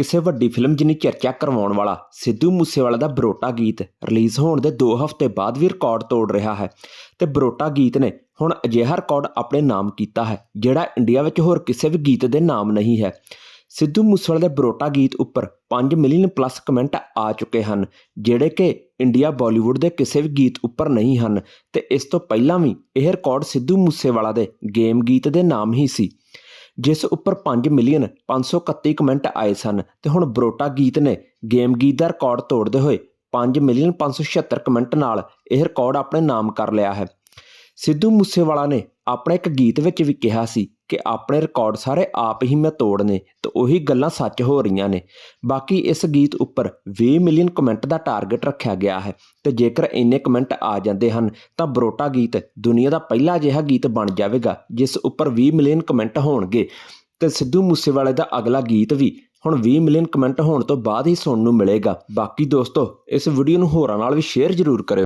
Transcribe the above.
ਕਿਸੇ ਵੱਡੀ ਫਿਲਮ ਜਿੰਨੀ ਚਰਚਾ ਕਰਵਾਉਣ ਵਾਲਾ ਸਿੱਧੂ ਮੂਸੇਵਾਲਾ ਦਾ ਬਰੋਟਾ ਗੀਤ ਰਿਲੀਜ਼ ਹੋਣ ਦੇ 2 ਹਫ਼ਤੇ ਬਾਅਦ ਵੀ ਰਿਕਾਰਡ ਤੋੜ ਰਿਹਾ ਹੈ ਤੇ ਬਰੋਟਾ ਗੀਤ ਨੇ ਹੁਣ ਅਜਿਹਾ ਰਿਕਾਰਡ ਆਪਣੇ ਨਾਮ ਕੀਤਾ ਹੈ, ਜਿਹੜਾ ਇੰਡੀਆ ਵਿੱਚ ਹੋਰ ਕਿਸੇ ਵੀ ਗੀਤ ਦੇ ਨਾਮ ਨਹੀਂ ਹੈ। ਸਿੱਧੂ ਮੂਸੇਵਾਲੇ ਦੇ ਬਰੋਟਾ ਗੀਤ ਉੱਪਰ 5 ਮਿਲੀਅਨ ਪਲੱਸ ਕਮੈਂਟ ਆ ਚੁੱਕੇ ਹਨ, ਜਿਹੜੇ ਕਿ ਇੰਡੀਆ ਬਾਲੀਵੁੱਡ ਦੇ ਕਿਸੇ ਵੀ ਗੀਤ ਉੱਪਰ ਨਹੀਂ ਹਨ ਤੇ ਇਸ ਤੋਂ ਪਹਿਲਾਂ ਵੀ ਇਹ ਰਿਕਾਰਡ ਸਿੱਧੂ ਮੂਸੇਵਾਲਾ ਦੇ ਗੇਮ ਗੀਤ ਦੇ ਨਾਮ ਹੀ ਸੀ। ਜਿਸ ਉੱਪਰ 5 ਮਿਲੀਅਨ 531 ਕਮੈਂਟ ਆਏ ਸਨ ਤੇ ਹੁਣ ਬਰੋਟਾ ਗੀਤ ਨੇ ਗੇਮ ਗੀਤ ਦਾ ਰਿਕਾਰਡ ਤੋੜਦੇ ਹੋਏ 5 ਮਿਲੀਅਨ 576 ਕਮੈਂਟ ਨਾਲ ਇਹ ਰਿਕਾਰਡ ਆਪਣੇ ਨਾਮ ਕਰ ਲਿਆ ਹੈ। ਸਿੱਧੂ ਮੂਸੇਵਾਲਾ ਨੇ ਆਪਣੇ ਇੱਕ ਗੀਤ ਵਿੱਚ ਵੀ ਕਿਹਾ ਸੀ ਕਿ ਆਪਣੇ ਰਿਕਾਰਡ ਸਾਰੇ ਆਪ ਹੀ ਮੈਂ ਤੋੜਨੇ ਤੇ ਉਹੀ ਗੱਲਾਂ ਸੱਚ ਹੋ ਰਹੀਆਂ ਨੇ। ਬਾਕੀ ਇਸ ਗੀਤ ਉੱਪਰ 20 ਮਿਲੀਅਨ ਕਮੈਂਟ ਦਾ ਟਾਰਗੇਟ ਰੱਖਿਆ ਗਿਆ ਹੈ ਤੇ ਜੇਕਰ ਇੰਨੇ ਕਮੈਂਟ ਆ ਜਾਂਦੇ ਹਨ ਤਾਂ ਬਰੋਟਾ ਗੀਤ ਦੁਨੀਆ ਦਾ ਪਹਿਲਾ ਅਜਿਹਾ ਗੀਤ ਬਣ ਜਾਵੇਗਾ, ਜਿਸ ਉੱਪਰ 20 ਮਿਲੀਅਨ ਕਮੈਂਟ ਹੋਣਗੇ। ਤੇ ਸਿੱਧੂ ਮੂਸੇਵਾਲੇ ਦਾ ਅਗਲਾ ਗੀਤ ਵੀ ਹੁਣ 20 ਮਿਲੀਅਨ ਕਮੈਂਟ ਹੋਣ ਤੋਂ ਬਾਅਦ ਹੀ ਸੁਣਨ ਨੂੰ ਮਿਲੇਗਾ। ਬਾਕੀ ਦੋਸਤੋ, ਇਸ ਵੀਡੀਓ ਨੂੰ ਹੋਰਾਂ ਨਾਲ ਵੀ ਸ਼ੇਅਰ ਜ਼ਰੂਰ ਕਰਿਓ।